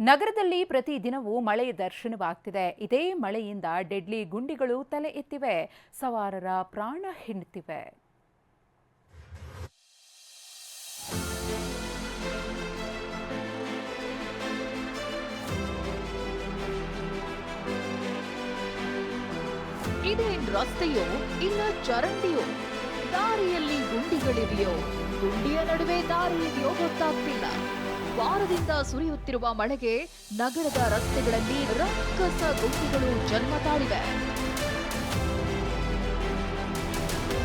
ನಗರದಲ್ಲಿ ಪ್ರತಿದಿನವೂ ಮಳೆ ದರ್ಶನವಾಗ್ತಿದೆ. ಇದೇ ಮಳೆಯಿಂದ ಡೆಡ್ಲಿ ಗುಂಡಿಗಳು ತಲೆ ಎತ್ತಿವೆ. ಸವಾರರ ಪ್ರಾಣ ಹಿಂಡ್ತಿವೆ ಇದೇನ್ ರಸ್ತೆಯೋ ಇಲ್ಲ ಚರಂಡಿಯೋ? ದಾರಿಯಲ್ಲಿ ಗುಂಡಿಗಳಿವೆಯೋ? ಗುಂಡಿಯ ನಡುವೆ ದಾರಿ ಇದೆಯೋ ಗೊತ್ತಾಗ್ತಿಲ್ಲ. ವಾರದಿಂದ ಸುರಿಯುತ್ತಿರುವ ಮಳೆಗೆ ನಗರದ ರಸ್ತೆಗಳಲ್ಲಿ ರಕ್ಕಸ ಗುಂಪುಗಳು ಜನ್ಮ ತಾಳಿವೆ.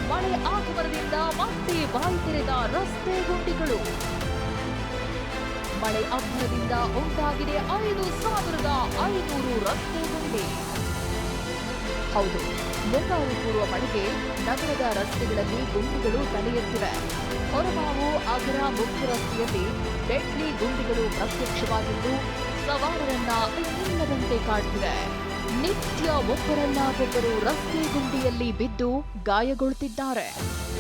ಮಳೆ ಆಗಮನದಿಂದ ಮತ್ತೆ ಬಾಯಿ ತೆರೆದ ರಸ್ತೆ ಗುಂಡಿಗಳು. ಮಳೆ ಅಭ್ಯದಿಂದ ಉಂಟಾಗಿದೆ ಐದು ಸಾವಿರದ ಐನೂರು ರಸ್ತೆ ಗುಂಡಿ. ಹೌದು. ಮುಂಗಾರು ಪೂರ್ವ ಮಳೆಗೆ ನಗರದ ರಸ್ತೆಗಳಲ್ಲಿ ಗುಂಡಿಗಳು ತಲೆ ಎತ್ತಿವೆ ಹೊರಬಾವು ಅಗರ ಮುಖ್ಯ ರಸ್ತೆಯಲ್ಲಿ ಡೆಡ್ಲಿ ಗುಂಡಿಗಳು ಪ್ರತ್ಯಕ್ಷವಾಗಿದ್ದು, ಸವಾರರನ್ನ ಇನ್ನಿಲ್ಲದಂತೆ ಕಾಡುತ್ತಿದೆ ನಿತ್ಯ ಒಬ್ಬರನ್ನ ಒಬ್ಬರು ರಸ್ತೆ ಗುಂಡಿಯಲ್ಲಿ ಬಿದ್ದು ಗಾಯಗೊಳ್ತಿದ್ದಾರೆ.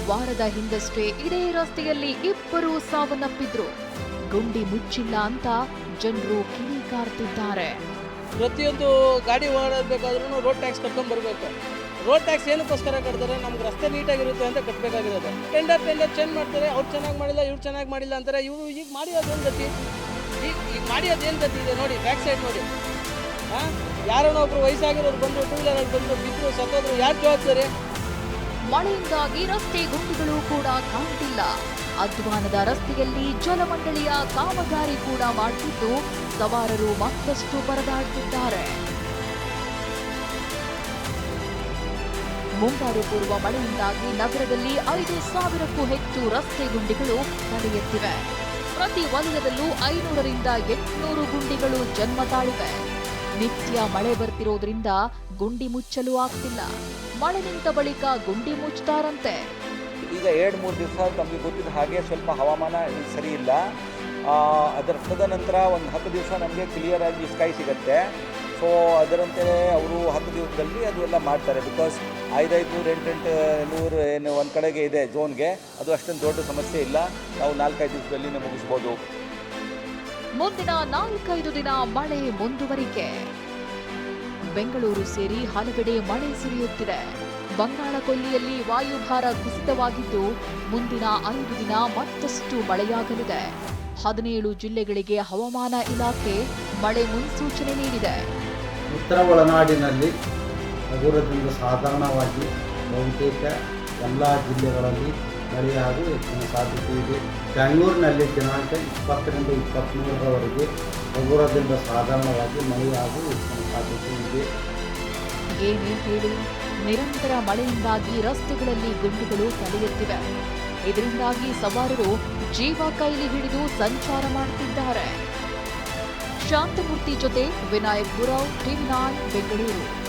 ವಾರದ ಹಿಂದಷ್ಟೇ ಇದೇ ರಸ್ತೆಯಲ್ಲಿ ಇಬ್ಬರು ಸಾವನ್ನಪ್ಪಿದ್ರು. ಗುಂಡಿ ಮುಚ್ಚಿಲ್ಲ ಅಂತ ಜನರು ಕಿಡಿಕಾರ್ತಿದ್ದಾರೆ ಪ್ರತಿಯೊಂದು ಗಾಡಿ ಓಡಾಡಬೇಕಾದ್ರೂ ರೋಡ್ ಟ್ಯಾಕ್ಸ್ ಕಟ್ಕೊಂಡ್ ಬರಬೇಕು. ರೋಡ್ ಟ್ಯಾಕ್ಸ್ ಏನಕ್ಕೋಸ್ಕರ ಕಟ್ತಾರೆ? ನಮ್ಗೆ ರಸ್ತೆ ನೀಟಾಗಿರುತ್ತೆ ಅಂತ ಕಟ್ಟಬೇಕಾಗಿರೋದು ಟೆಂಡರ್ ಟೆಂಡರ್ ಚೇಂಜ್ ಮಾಡ್ತಾರೆ, ಅವ್ರು ಚೆನ್ನಾಗಿ ಮಾಡಿಲ್ಲ, ಇವ್ರು ಚೆನ್ನಾಗಿ ಮಾಡಿಲ್ಲ ಅಂತಾರೆ. ಇವರು ಈಗ ಮಾಡಿರೋದೇನು ಗತಿ? ಈಗ ಈಗ ಮಾಡಿರೋದೇನು ಗತಿ ಇದೆ ನೋಡಿ ಬ್ಯಾಕ್ ಸೈಡ್ ನೋಡಿ. ಹಾಂ ಯಾರನ್ನೋ ಒಬ್ರು ವಯಸ್ಸಾಗಿರೋರು ಬಂದರು ಟೂ ವೀಲರಲ್ಲಿ ಬಂದರು ಬಿದ್ದರು ಸತ್ತೋದ್ರು, ಯಾರು ಜವಾಬ್ದಾರಿ? ಮಳೆಯಿಂದಾಗಿ ರಸ್ತೆ ಗುಂಡಿಗಳು ಕೂಡ ಕಾಣ್ತಿಲ್ಲ ಅಧ್ವಾನದ ರಸ್ತೆಯಲ್ಲಿ ಜಲಮಂಡಳಿಯ ಕಾಮಗಾರಿ ಕೂಡ ಮಾಡುತ್ತಿದ್ದು ಸವಾರರು ಮತ್ತಷ್ಟು ಪರದಾಡುತ್ತಿದ್ದಾರೆ. ಮುಂಗಾರು ಪೂರ್ವ ಮಳೆಯಿಂದಾಗಿ ನಗರದಲ್ಲಿ ಐದು ಸಾವಿರಕ್ಕೂ ಹೆಚ್ಚು ರಸ್ತೆ ಗುಂಡಿಗಳು ನಡೆಯುತ್ತಿವೆ. ಪ್ರತಿ ವಲಯದಲ್ಲೂ ಐನೂರರಿಂದ ಎಂಟುನೂರು ಗುಂಡಿಗಳು ಜನ್ಮ ತಾಳಿವೆ. ನಿತ್ಯ ಮಳೆ ಬರ್ತಿರೋದ್ರಿಂದ ಗುಂಡಿ ಮುಚ್ಚಲು ಆಗ್ತಿಲ್ಲ. ಮಳೆ ನಿಂತ ಬಳಿಕ ಗುಂಡಿ ಮುಚ್ತಾರಂತೆ ಈಗ ಎರಡು, ಮೂರು ದಿವಸ ತಮಗೆ ಗೊತ್ತಿದ್ದ ಹಾಗೆ ಸ್ವಲ್ಪ ಹವಾಮಾನ ಸರಿ ಇಲ್ಲ. ಅದರ ತದನಂತರ ಒಂದು ಹತ್ತು ದಿವಸ ನಮಗೆ ಕ್ಲಿಯರ್ ಆಗಿ ಸ್ಕೈ ಸಿಗುತ್ತೆ. ಸೊ ಅದರಂತೆ ಅವರು ಹತ್ತು ದಿವಸದಲ್ಲಿ ಅದು ಎಲ್ಲ ಮಾಡ್ತಾರೆ. ಬಿಕಾಸ್ ಐದೈದು ನೂರು ಎಂಟೆಂಟು ನೂರು ಏನು ಒಂದು ಕಡೆಗೆ ಇದೆ ಝೋನ್ಗೆ ಅದು ಅಷ್ಟೊಂದು ದೊಡ್ಡ ಸಮಸ್ಯೆ ಇಲ್ಲ. ನಾವು ನಾಲ್ಕೈದು ದಿವಸದಲ್ಲಿ ಮುಗಿಸ್ಬೋದು. ಮುಂದಿನ ನಾಲ್ಕೈದು ದಿನ ಮಳೆ ಮುಂದುವರಿಕೆ. ಬೆಂಗಳೂರು ಸೇರಿ ಹಲವೆಡೆ ಮಳೆ ಸುರಿಯುತ್ತಿದೆ. ಬಂಗಾಳ ಕೊಲ್ಲಿಯಲ್ಲಿ ವಾಯುಭಾರ ಕುಸಿತವಾಗಿದ್ದು ಮುಂದಿನ ಐದು ದಿನ ಮತ್ತಷ್ಟು ಮಳೆಯಾಗಲಿದೆ. ಹದಿನೇಳು ಜಿಲ್ಲೆಗಳಿಗೆ ಹವಾಮಾನ ಇಲಾಖೆ ಮಳೆ ಮುನ್ಸೂಚನೆ ನೀಡಿದೆ. ಉತ್ತರ ಒಳನಾಡಿನಲ್ಲಿ ಹಗುರದಿಂದ ಸಾಧಾರಣವಾಗಿ ಬಹುತೇಕ ಎಲ್ಲ ಜಿಲ್ಲೆಗಳಲ್ಲಿ ಮಳೆಯಾಗುವ ಹೆಚ್ಚಿನ ಸಾಧ್ಯತೆ ಇದೆ. ಬೆಂಗಳೂರಿನಲ್ಲಿ ದಿನಾಂಕ ಇಪ್ಪತ್ತರಿಂದ ಇಪ್ಪತ್ತ್ಮೂರರವರೆಗೆ ಹಗುರದಿಂದ ಸಾಧಾರಣವಾಗಿ ಮಳೆಯಾಗುವ ಹೆಚ್ಚಿನ ಸಾಧ್ಯತೆ ಇದೆ. ಏನೇ ಹೇಳಿ? ನಿರಂತರ ಮಳೆಯಿಂದಾಗಿ ರಸ್ತೆಗಳಲ್ಲಿ ಗುಂಡಿಗಳು ತಲೆ ಎತ್ತಿವೆ ಇದರಿಂದಾಗಿ ಸವಾರರು ಜೀವ ಕೈಲಿ ಹಿಡಿದು ಸಂಚಾರ ಮಾಡುತ್ತಿದ್ದಾರೆ. ಶಾಂತಮೂರ್ತಿ ಜೊತೆ ವಿನಾಯಕ್ ಗುರವ್, ಟಿವಿ ಬೆಂಗಳೂರು.